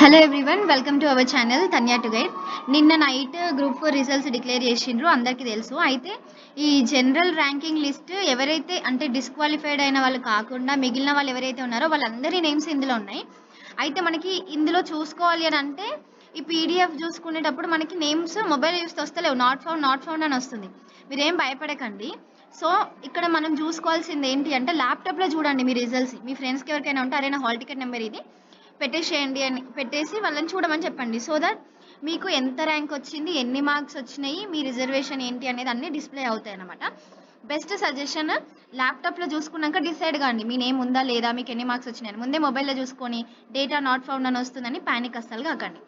Hello everyone welcome to our channel Tanya to guide నిన్న night group four results declare చేసిండ్రు అందరికీ తెలుసు. అయితే ఈ జనరల్ ర్యాంకింగ్ లిస్ట్ ఎవరైతే అంటే డిస్క్వాలిఫైడ్ అయిన వాళ్ళు కాకుండా మిగిలిన వాళ్ళు ఎవరైతే ఉన్నారో వాళ్ళందరి నేమ్స్ ఇందులో ఉన్నాయి. అయితే మనకి ఇందులో చూసుకోవాలి అని అంటే ఈ పీడిఎఫ్ చూసుకునేటప్పుడు మనకి నేమ్స్ మొబైల్ చూస్తే వస్తలేవు. నాట్ ఫౌండ్ నాట్ ఫౌండ్ అని వస్తుంది. మీరేం భయపడకండి. సో ఇక్కడ మనం చూసుకోవాల్సింది ఏంటి అంటే ల్యాప్టాప్లో చూడండి మీ రిజల్ట్స్ మీ ఫ్రెండ్స్కి ఎవరికైనా ఉంటే అరే నా హాల్ టికెట్ నెంబర్ ఇది. పెట్టేసేయండి అని పెట్టేసి వాళ్ళని చూడమని చెప్పండి. సో దట్ మీకు ఎంత ర్యాంక్ వచ్చింది ఎన్ని మార్క్స్ వచ్చినాయి మీ రిజర్వేషన్ ఏంటి అనేది అన్నీ డిస్ప్లే అవుతాయి అన్నమాట బెస్ట్ సజెషన్ ల్యాప్టాప్లో చూసుకున్నాక డిసైడ్ కాండి మీ నేమ్ ఉందా లేదా మీకు ఎన్ని మార్క్స్ వచ్చినాయి ముందే మొబైల్లో చూసుకొని డేటా నాట్ ఫౌండ్ అని వస్తుందని ప్యానిక్ అస్సలు కాకండి.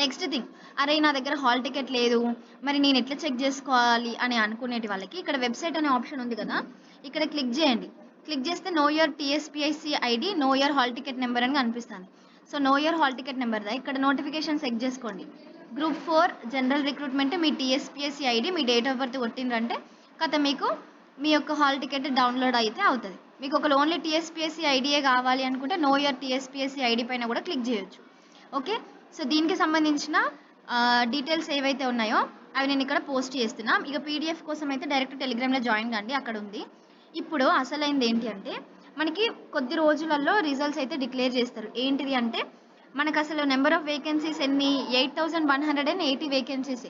నెక్స్ట్ థింగ్ అరే నా దగ్గర హాల్ టికెట్ లేదు మరి నేను ఎట్లా చెక్ చేసుకోవాలి అని అనుకునేటి వాళ్ళకి ఇక్కడ వెబ్సైట్ అనే ఆప్షన్ ఉంది కదా ఇక్కడ క్లిక్ చేయండి. క్లిక్ చేస్తే know your TSPSC ID know your hall ticket number అని కనిపిస్తుంది. So know your hall ticket number దా? ఇక్కడ నోటిఫికేషన్ చెక్ చేసుకోండి. గ్రూప్ ఫోర్ జనరల్ రిక్రూట్మెంట్ మీ టీఎస్పిఎస్సి ఐడి మీ డేట్ ఆఫ్ బర్త్ కొట్టిండ్రంటే కథ మీకు మీ యొక్క హాల్ టికెట్ డౌన్లోడ్ అయితే అవుతుంది. మీకు ఒక ఓన్లీ టీఎస్పిఎస్సి ఐడియే కావాలి అనుకుంటే నో యర్ టీఎస్పిఎస్సి ఐడి పైన కూడా క్లిక్ చేయొచ్చు. ఓకే సో దీనికి సంబంధించిన డీటెయిల్స్ ఏవైతే ఉన్నాయో అవి నేను ఇక్కడ పోస్ట్ చేస్తున్నా. ఇక పీడిఎఫ్ కోసం అయితే డైరెక్ట్ టెలిగ్రామ్లో జాయిన్ కండి. అక్కడ ఉంది. ఇప్పుడు అసలైంది ఏంటి అంటే మనకి కొద్ది రోజులలో రిజల్ట్స్ అయితే డిక్లేర్ చేస్తారు. ఏంటిది అంటే మనకు అసలు నెంబర్ ఆఫ్ వేకెన్సీస్ ఎన్ని? Eight thousand one hundred and eighty vacancies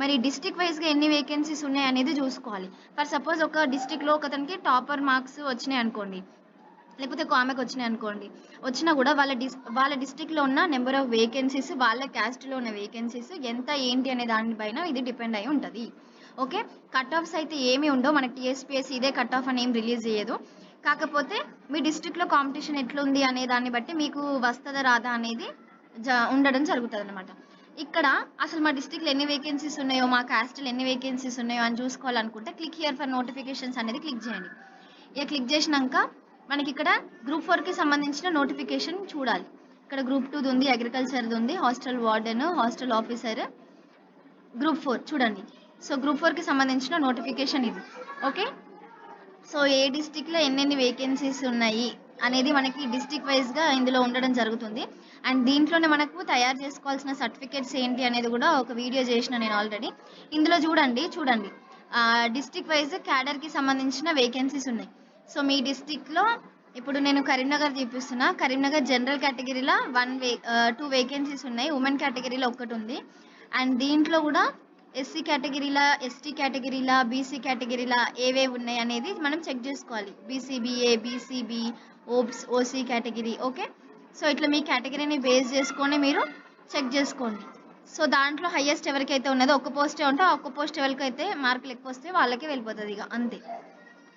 మరి డిస్టిక్ వైజ్గా ఎన్ని వేకెన్సీస్ ఉన్నాయి అనేది చూసుకోవాలి. ఫర్ సపోజ్ ఒక డిస్టిక్లో ఒకతనికి టాపర్ మార్క్స్ వచ్చినాయి అనుకోండి లేకపోతే ఒక ఆమెకు వచ్చినాయి అనుకోండి వచ్చినా కూడా వాళ్ళ డిస్ వాళ్ళ డిస్టిక్లో ఉన్న నెంబర్ ఆఫ్ వేకెన్సీస్ వాళ్ళ క్యాస్ట్లో ఉన్న వేకెన్సీస్ ఎంత ఏంటి అనే దానిపైన ఇది డిపెండ్ అయి ఉంటుంది. ఓకే? కట్ ఆఫ్స్ అయితే ఏమి ఉండవు. మనకి టీఎస్పీఎస్ ఇదే కట్ ఆఫ్ అని ఏం రిలీజ్ చేయదు. కాకపోతే మీ డిస్ట్రిక్ట్లో కాంపిటీషన్ ఎట్లుంది అనే దాన్ని బట్టి మీకు వస్తుందా రాదా అనేది జ ఉండడం జరుగుతుంది అనమాట ఇక్కడ అసలు మా డిస్ట్రిక్ట్లో ఎన్ని వేకెన్సీస్ ఉన్నాయో మా క్యాస్ట్లో ఎన్ని వేకెన్సీస్ ఉన్నాయో అని చూసుకోవాలనుకుంటే క్లిక్ హియర్ ఫర్ నోటిఫికేషన్స్ అనేది క్లిక్ చేయండి. ఇక క్లిక్ చేసినాక మనకి ఇక్కడ గ్రూప్ ఫోర్కి సంబంధించిన నోటిఫికేషన్ చూడాలి. ఇక్కడ గ్రూప్ టూది ఉంది అగ్రికల్చర్ది ఉంది hostel warden hostel officer group four చూడండి. సో గ్రూప్ ఫోర్కి సంబంధించిన నోటిఫికేషన్ ఇది. ఓకే సో ఏ డిస్టిక్లో ఎన్నెన్ని వేకెన్సీస్ ఉన్నాయి అనేది మనకి డిస్టిక్ వైజ్గా ఇందులో ఉండడం జరుగుతుంది. అండ్ దీంట్లోనే మనకు తయారు చేసుకోవాల్సిన సర్టిఫికేట్స్ ఏంటి అనేది కూడా ఒక వీడియో చేసిన నేను ఆల్రెడీ ఇందులో చూడండి చూడండి. డిస్టిక్ వైజ్ క్యాడర్కి సంబంధించిన వేకెన్సీస్ ఉన్నాయి. సో మీ డిస్టిక్లో ఇప్పుడు నేను కరీంనగర్ చూపిస్తున్నా. కరీంనగర్ జనరల్ కేటగిరీలో వన్ వే టూ వేకెన్సీస్ ఉన్నాయి. ఉమెన్ కేటగిరీలో ఒకటి ఉంది. అండ్ దీంట్లో కూడా ఎస్సీ కేటగిరీలా ఎస్టీ కేటగిరీలా బీసీ కేటగిరీలా ఏవే ఉన్నాయి అనేది మనం చెక్ చేసుకోవాలి. బీసీబీఏ బీసీబీ ఓబ్స్ ఓసీ కేటగిరీ ఓకే? సో ఇట్లా మీ కేటగిరీని బేస్ చేసుకొని మీరు చెక్ చేసుకోండి. సో దాంట్లో హయ్యెస్ట్ ఎవరికైతే ఉన్నదో ఒక పోస్టే ఉంటే ఒక్క పోస్ట్ ఎవరికైతే మార్కులు ఎక్కువ వస్తే వాళ్ళకి వెళ్ళిపోతుంది ఇక అంతే.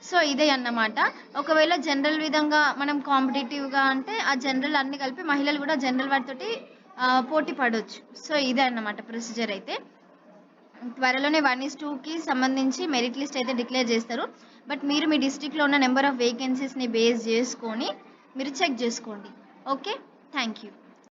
సో ఇదే అన్నమాట. ఒకవేళ జనరల్ విధంగా మనం కాంపిటేటివ్గా అంటే ఆ జనరల్ అన్ని కలిపి మహిళలు కూడా జనరల్ వాటితోటి పోటీ పడవచ్చు సో ఇదే అన్నమాట ప్రొసీజర్ అయితే. త్వరలోనే వన్ ఇస్ టూకి సంబంధించి మెరిట్ లిస్ట్ అయితే డిక్లేర్ చేస్తారు. బట్ మీరు మీ డిస్టిక్లో ఉన్న నెంబర్ ఆఫ్ వేకెన్సీస్ని బేస్ చేసుకొని మీరు చెక్ చేసుకోండి. Okay thank you